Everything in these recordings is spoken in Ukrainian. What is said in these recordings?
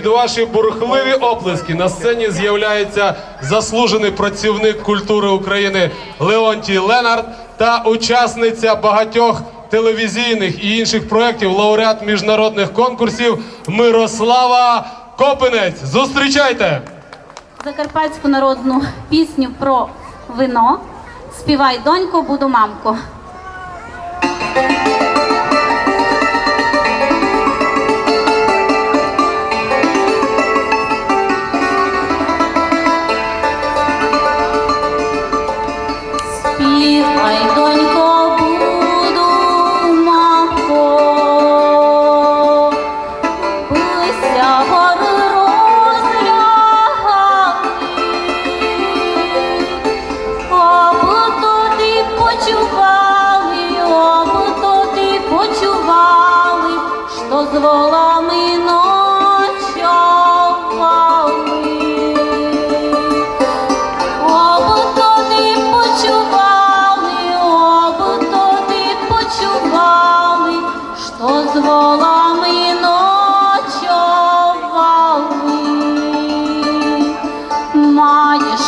під ваші бурхливі оплески на сцені з'являється заслужений працівник культури України Леонтій Ленард та учасниця багатьох телевізійних і інших проєктів, лауреат міжнародних конкурсів Мирослава Копинець. Зустрічайте! Закарпатську народну пісню про вино. Співай, донько, буду мамко.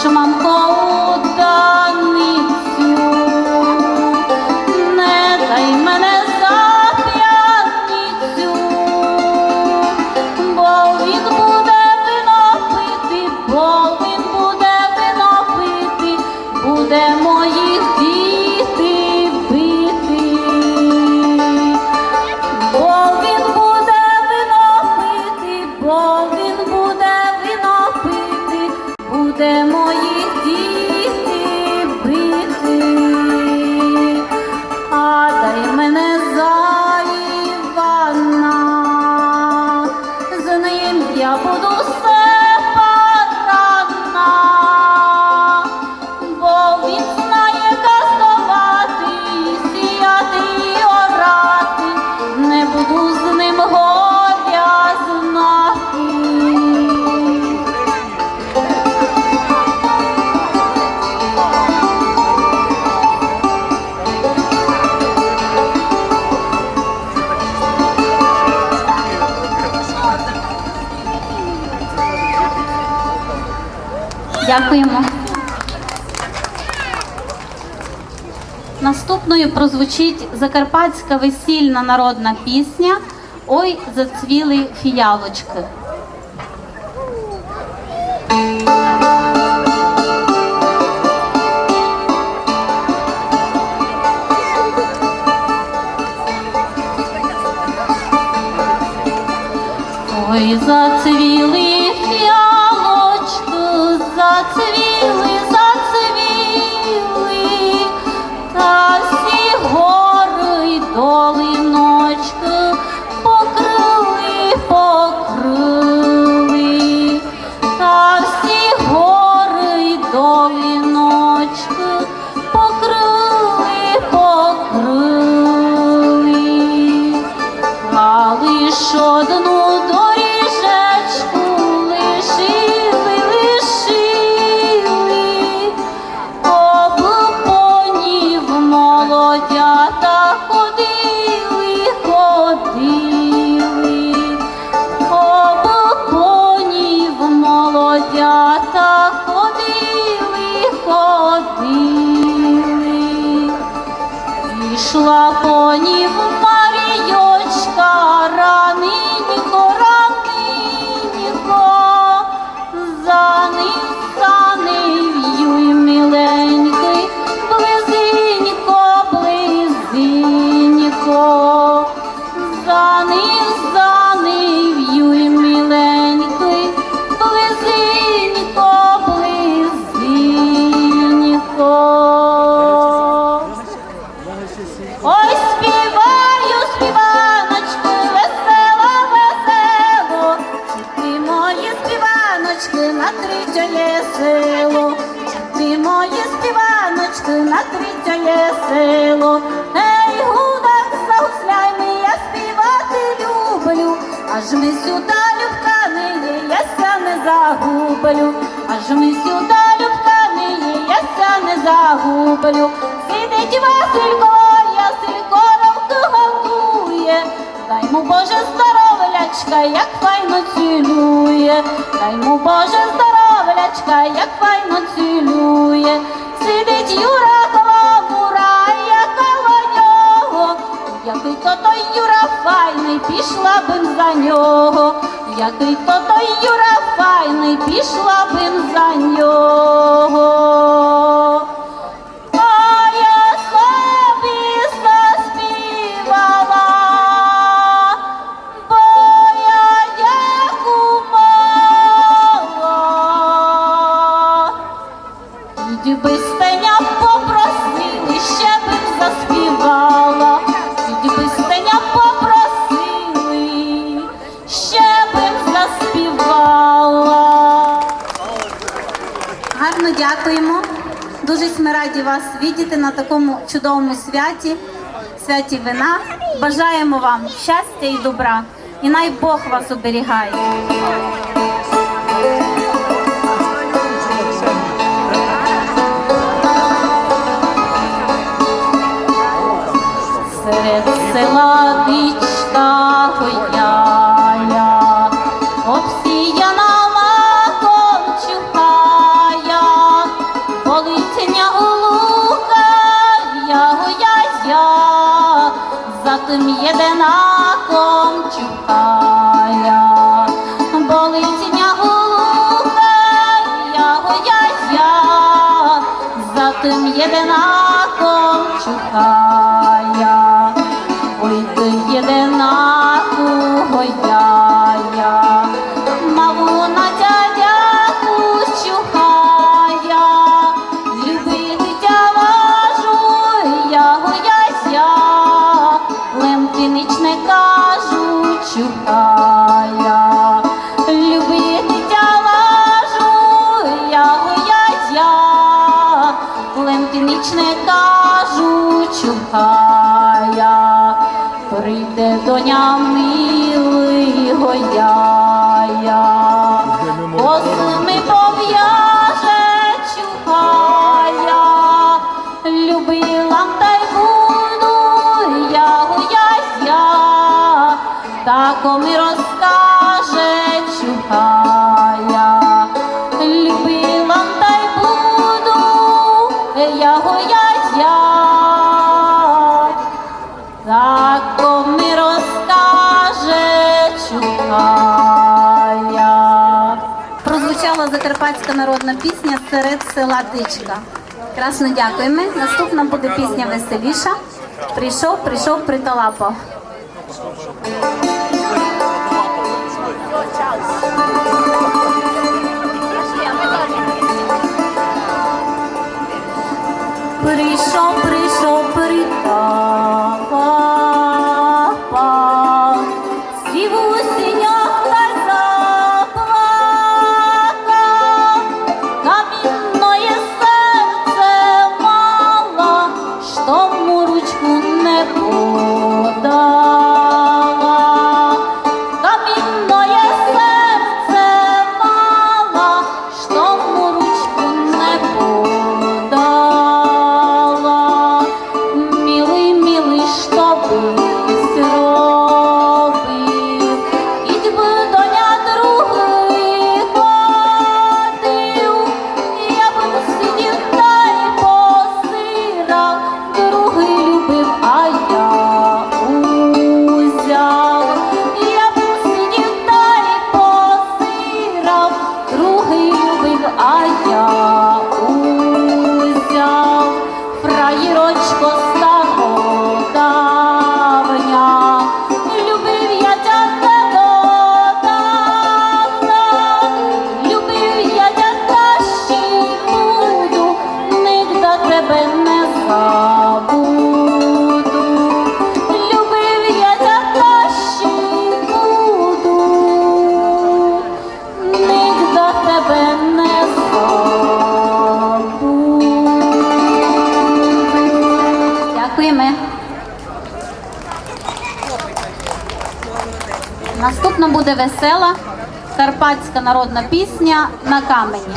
Маєш, мамко, уданицю, не дай мене за п'яницю, бо він буде вино пити, бо він буде вино пити, буде моїх діти бити. Бо він буде вино пити, бо він буде вино пити, буде Дякуємо. Наступною прозвучить закарпатська весільна народна пісня Ой, зацвіли фіялочки. Ой, зацвіли ходили. Ішла по Марійочка, аж ми сюди любка не є, я ся не загублю. Сидить Василько, Ясилько ромки готує, дай му Боже здоровлячка, як файно цілює, дай йому Боже здоровлячка, як файно цілює. Сидить Юра коло мурая коло нього, який то той Юра файний, пішла бим за нього, який то той Юра файний, пішла бим за Гарно дякуємо. Дуже ми раді вас бачити на такому чудовому святі, святі вина. Бажаємо вам щастя і добра. І най Бог вас оберігає. Серед села народна пісня серед села Дичка. Красно дякуємо. Наступна буде пісня веселіша. Прийшов, прийшов, приталапав. Весела карпатська народна пісня на камені.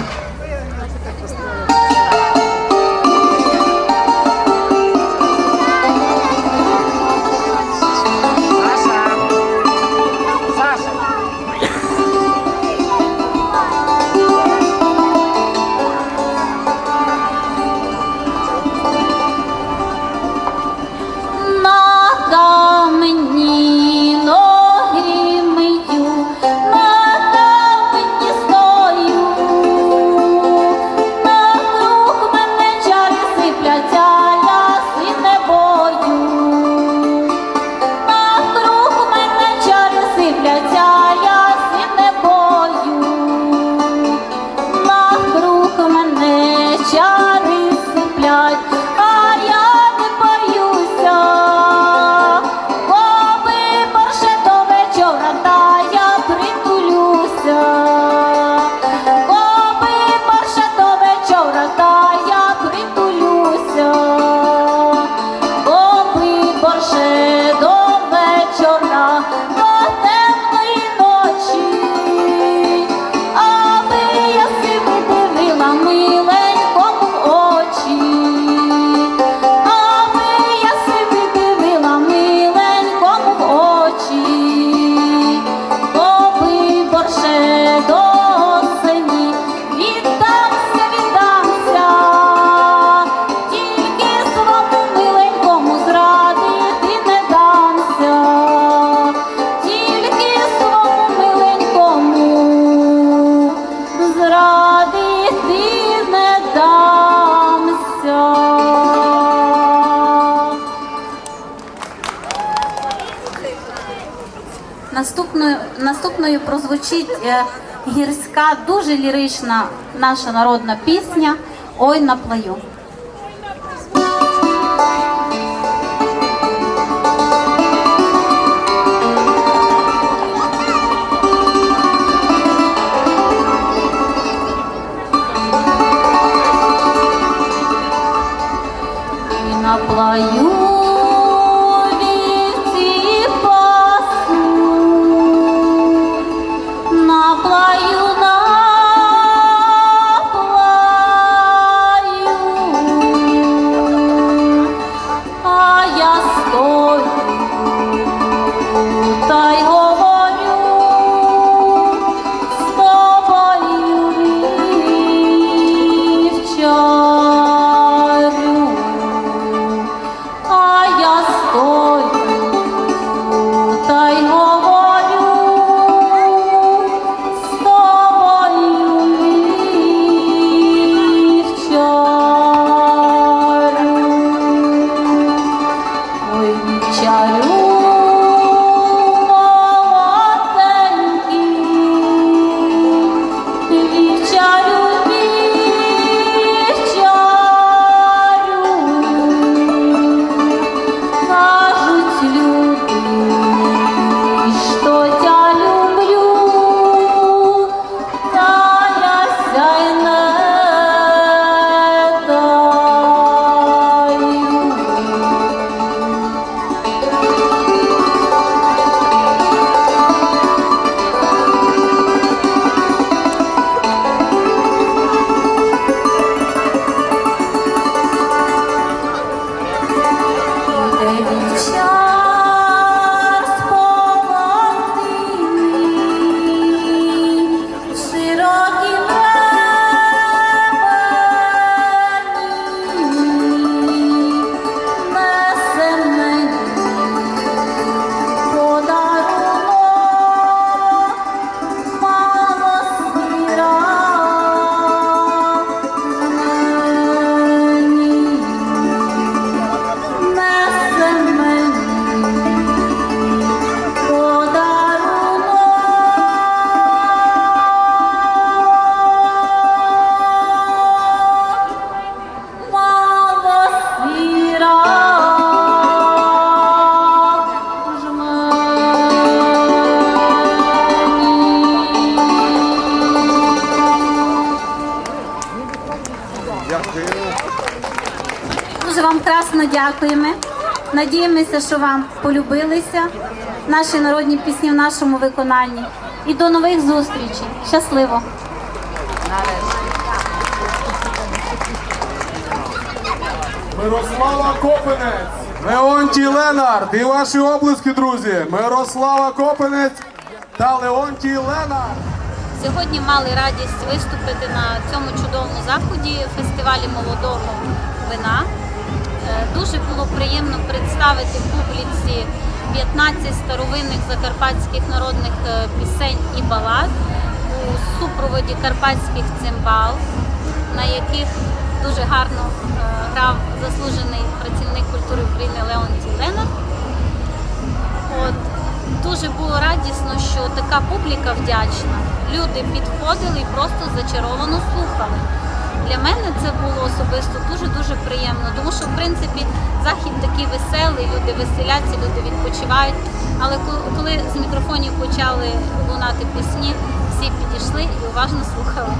Прозвучить е, гірська, дуже лірична наша народна пісня Ой на плаю. Дякуємо. Надіємося, що вам полюбилися наші народні пісні в нашому виконанні. І до нових зустрічей. Щасливо! Мирослава Копинець, Леонтій Ленард і ваші облиски, друзі. Мирослава Копинець та Леонтій Ленард. Сьогодні мали радість виступити на цьому чудовому заході фестивалі молодого вина. Дуже було приємно представити публіці 15 старовинних закарпатських народних е, пісень і балад у супроводі карпатських цимбал, на яких дуже гарно е, грав заслужений працівник культури України Леонтій Ленар. От дуже було радісно, що така публіка вдячна. Люди підходили і просто зачаровано слухали. Для мене це було особисто дуже дуже приємно, тому що в принципі захід такий веселий, люди веселяться, люди відпочивають. Але коли з мікрофонів почали лунати пісні, всі підійшли і уважно слухали.